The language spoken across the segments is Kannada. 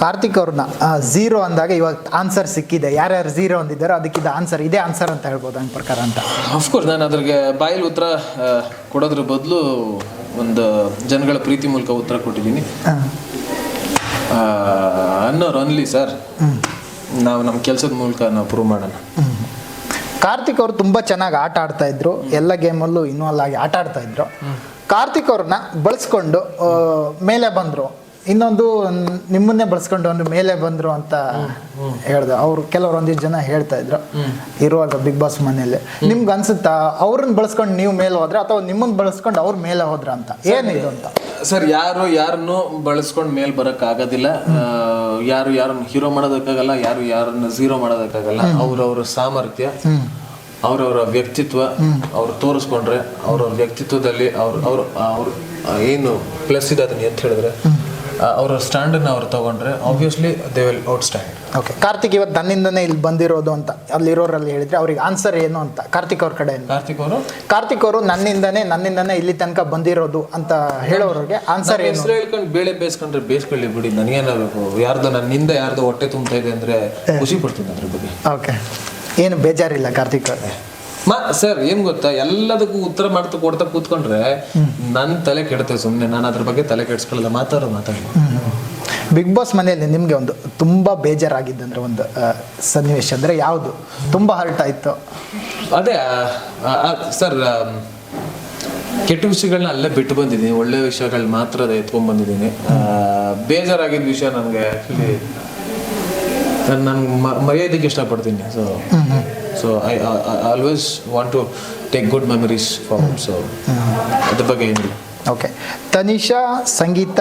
ಕಾರ್ತಿಕ್ ಅವ್ರನ್ನ ಝೀರೋ ಅಂದಾಗ ಇವಾಗ ಆನ್ಸರ್ ಸಿಕ್ಕಿದೆ. ಯಾರ್ಯಾರು ಝೀರೋ ಅಂದಿದ್ದಾರೋ ಅದಕ್ಕಿದ್ದ ಆನ್ಸರ್ ಇದೇ ಆನ್ಸರ್ ಅಂತ ಹೇಳ್ಬೋದು ನನ್ನ ಪ್ರಕಾರ ಅಂತ. ಅಫ್ಕೋರ್ಸ್ ನಾನು ಅದ್ರಿಗೆ ಬಾಯಲ್ಲಿ ಉತ್ತರ ಕೊಡೋದ್ರ ಬದಲು ಒಂದು ಜನಗಳ ಪ್ರೀತಿ ಮೂಲಕ ಉತ್ತರ ಕೊಟ್ಟಿದ್ದೀನಿ. ಅನ್ನೋರು ಅನ್ಲಿ ಸರ್. ನಾವು ನಮ್ಮ ಕೆಲಸದ ಮೂಲಕ ನಾವು ಪ್ರೂವ್ ಮಾಡೋಣ. ಕಾರ್ತಿಕ್ ಅವರು ತುಂಬಾ ಚೆನ್ನಾಗಿ ಆಟ ಆಡ್ತಾ ಇದ್ರು. ಎಲ್ಲ ಗೇಮಲ್ಲೂ ಇನ್ವಾಲ್ವ್ ಆಗಿ ಆಟ ಆಡ್ತಾ ಇದ್ರು. ಕಾರ್ತಿಕ್ ಅವ್ರನ್ನ ಬಳಸ್ಕೊಂಡು ಮೇಲೆ ಬಂದ್ರು. ಇನ್ನೊಂದು ನಿಮ್ಮನ್ನೇ ಬಳಸ್ಕೊಂಡು ಒಂದು ಮೇಲೆ ಬಂದ್ರು ಅಂತ ಹೇಳ್ದೆ. ಅವ್ರು ಕೆಲವರು ಒಂದಿಷ್ಟು ಜನ ಹೇಳ್ತಾ ಇದ್ರು. ಇರುವಾಗ ಬಿಗ್ ಬಾಸ್ ಮನೆಯಲ್ಲಿ. ನಿಮ್ಗೆ ಅನ್ಸುತ್ತಾ ಅವ್ರನ್ನ ಬಳಸ್ಕೊಂಡು ನೀವು ಮೇಲೆ ಹೋದ್ರೆ ಅಥವಾ ನಿಮ್ಮನ್ನ ಬಳಸ್ಕೊಂಡು ಅವ್ರ ಮೇಲೆ ಹೋದ್ರ ಅಂತ? ಏನಿದೆ ಅಂತ? ಸರ್ ಯಾರು ಯಾರನ್ನು ಬಳಸ್ಕೊಂಡು ಮೇಲ್ ಬರಕ್ ಆಗೋದಿಲ್ಲ ಯಾರು ಯಾರನ್ನ ಹೀರೋ ಮಾಡೋದಕ್ಕಾಗಲ್ಲ ಯಾರು ಯಾರನ್ನ ಝೀರೋ ಮಾಡೋದಕ್ಕಾಗಲ್ಲ. ಅವ್ರವ್ರ ಸಾಮರ್ಥ್ಯ ಅವ್ರವ್ರ ವ್ಯಕ್ತಿತ್ವ ಅವ್ರು ತೋರಿಸ್ಕೊಂಡ್ರೆ ಅವ್ರವ್ರ ವ್ಯಕ್ತಿತ್ವದಲ್ಲಿ ಅವ್ರ ಅವ್ರ ಅವ್ರ ಏನು ಪ್ಲಸ್ ಇದೆ ಅದನ್ನ ಎಂತ ಹೇಳಿದ್ರೆ? ಅವ್ರ ಸ್ಟ್ಯಾಂಡನ್ನು ಅವ್ರು ತಗೊಂಡ್ರೆ obviously they will out stand okay Karthik ಇವತ್ತು ನನ್ನಿಂದನೇ ಇಲ್ಲಿ ಬಂದಿರೋದು ಅಂತ ಅಲ್ಲಿರೋರಲ್ಲಿ ಹೇಳಿದ್ರೆ ಅವ್ರಿಗೆ ಆನ್ಸರ್ ಏನು ಅಂತ ಕಾರ್ತಿಕ್ ಅವ್ರ ಕಡೆಯಿಂದ. ಕಾರ್ತಿಕ್ ಅವರು? ಕಾರ್ತಿಕ್ ಅವರು ನನ್ನಿಂದನೇ ನನ್ನಿಂದನೇ ಇಲ್ಲಿ ತನಕ ಬಂದಿರೋದು ಅಂತ ಹೇಳೋರಿಗೆ ಆನ್ಸರ್ ಏನು? ಹೆಸರು ಹೇಳ್ಕೊಂಡು ಬೇಳೆ ಬೇಯಿಸ್ಕೊಂಡ್ರೆ ಬೇಯಿಸ್ಕೊಳ್ಳಿ ಬಿಡಿ ನನಗೇನಾಗಬೇಕು? ಯಾರ್ದು ನನ್ನಿಂದ ಯಾರ್ದು ಹೊಟ್ಟೆ ತುಂಬ್ತಾ ಇದೆ ಅಂದ್ರೆ ಖುಷಿ ಪಡ್ತೀನಿ ಅದ್ರ ಬಗ್ಗೆ. ಓಕೆ ಏನು ಬೇಜಾರಿಲ್ಲ ಕಾರ್ತಿಕ್ ಅವ್ರಿಗೆ ಮಾ ಸರ್ ಏನ್ ಗೊತ್ತಾ? ಎಲ್ಲದಕ್ಕೂ ಉತ್ತರ ಮಾಡ್ತಾ ಕೊಡ್ತಾ ಕೂತ್ಕೊಂಡ್ರೆ ನನ್ ತಲೆ ಕೆಡ್ತೇವೆ ಸುಮ್ಮನೆ ನಾನು ಅದ್ರ ಬಗ್ಗೆ ತಲೆ ಕೆಡ್ಸ್ಕೊಳ್ಳಲ್ಲ. ಮಾತಾಡೋ ಮಾತಾಡಿ. ಬಿಗ್ ಬಾಸ್ ಮನೆಯಲ್ಲಿ ನಿಮಗೆ ಒಂದು ತುಂಬ ಬೇಜಾರಾಗಿದ್ದಂದ್ರೆ ಒಂದು ಸನ್ನಿವೇಶ ಅಂದರೆ ಯಾವುದು? ತುಂಬಾ ಹರ್ಟ್ ಆಯಿತು. ಅದೇ ಸರ್ ಕೆಟ್ಟ ವಿಷಯಗಳನ್ನ ಅಲ್ಲೇ ಬಿಟ್ಟು ಬಂದಿದ್ದೀನಿ. ಒಳ್ಳೆ ವಿಷಯಗಳು ಮಾತ್ರ ಅದೇ ಎತ್ಕೊಂಡ್ ಬಂದಿದ್ದೀನಿ. ಬೇಜಾರಾಗಿದ್ದ ವಿಷಯ ನನಗೆ ಆ್ಯಕ್ಚುಲಿ ನಾನು ಮರೆಯೋದಕ್ಕೆ ಇಷ್ಟಪಡ್ತೀನಿ so so I always want to take good memories for so ಅದ್ರ ಬಗ್ಗೆ ಏನಿಲ್ಲ ಓಕೆ ತನಿಷಾ ಸಂಗೀತ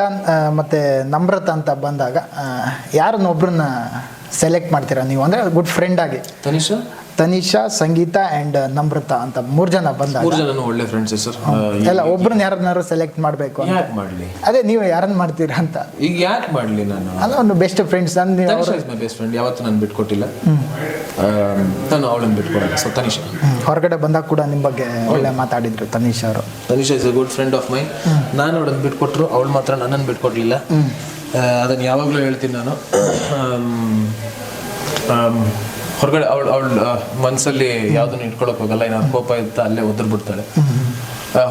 ಮತ್ತು ನಮ್ರತ ಅಂತ ಬಂದಾಗ ಯಾರನ್ನೊಬ್ರನ್ನ ಸೆಲೆಕ್ಟ್ ಮಾಡ್ತೀರಾ ನೀವು? ಅಂದರೆ ಗುಡ್ ಫ್ರೆಂಡ್ ಆಗಿ. ತನಿಷಾ? ತನಿಷಾ ಸಂಗೀತ ಆ್ಯಂಡ್ ನಮ್ರತ ಅಂತ ಮೂರು ಜನ ಬಂದ ಮೂರು ಜನ ಒಳ್ಳೆ ಫ್ರೆಂಡ್ಸ್ ಸರ್ ಎಲ್ಲ ಒಬ್ರನ್ನ ಯಾರನ್ನಾರು ಸೆಲೆಕ್ಟ್ ಮಾಡಬೇಕು ಯಾಕೆ ಮಾಡ್ಲಿ? ಅದೇ ನೀವು ಯಾರನ್ನ ಮಾಡ್ತೀರಾ ಅಂತ. ಈಗ ಯಾಕೆ ಮಾಡ್ಲಿ ನಾನು? ಅಲ್ಲ ಒಂದು ಬೆಸ್ಟ್ ಫ್ರೆಂಡ್ಸ್ ನನ್ನ ಬೆಸ್ಟ್ ಫ್ರೆಂಡ್ ಯಾವತ್ತೂ ನಾನು ಬಿಟ್ಕೊಟ್ಟಿಲ್ಲ. ನಾನು ಅವಳನ್ನು ಬಿಟ್ಕೊಡಲ್ಲ ಸೊ ತನಿಷಾ. ಹೊರಗಡೆ ಬಂದಾಗ ಕೂಡ ನಿಮ್ಮ ಬಗ್ಗೆ ಒಳ್ಳೆ ಮಾತಾಡಿದ್ರು ತನಿಷ್ ಅವರು. Tanisha is a good friend of my ನಾನು ಅವಳನ್ನು ಬಿಟ್ಕೊಟ್ರು ಅವಳು ಮಾತ್ರ ನನ್ನನ್ನು ಬಿಟ್ಕೊಡ್ಲಿಲ್ಲ. ಅದನ್ನು ಯಾವಾಗಲೂ ಹೇಳ್ತೀನಿ ನಾನು. ಹೊರಗಡೆ ಅವಳು ಅವಳು ಮನಸ್ಸಲ್ಲಿ ಯಾವುದನ್ನು ಇಟ್ಕೊಳಕ್ ಹೋಗಲ್ಲ ಏನಾದ್ರು ಕೋಪ ಇತ್ತ ಅಲ್ಲೇ ಒದ್ರ ಬಿಡ್ತಾಳೆ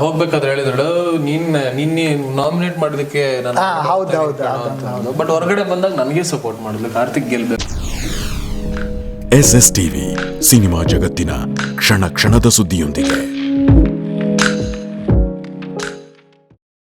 ಹೋಗ್ಬೇಕಾದ್ರೆ ಹೇಳಿದಳು ನೀನ್ ನಿನ್ನೆ ನಾಮಿನೇಟ್ ಮಾಡೋದಕ್ಕೆ ನಾನು ಹೌದು ಹೌದು ಬಟ್ ಹೊರಗಡೆ ಬಂದಾಗ ನನಗೆ ಸಪೋರ್ಟ್ ಮಾಡಿದ್ಲು ಕಾರ್ತಿಕ್ ಗೆಲ್ಬೇಕು. ಎಸ್ ಎಸ್ ಟಿವಿ ಸಿನಿಮಾ ಜಗತ್ತಿನ ಕ್ಷಣ ಕ್ಷಣದ ಸುದ್ದಿಯೊಂದಿಗೆ.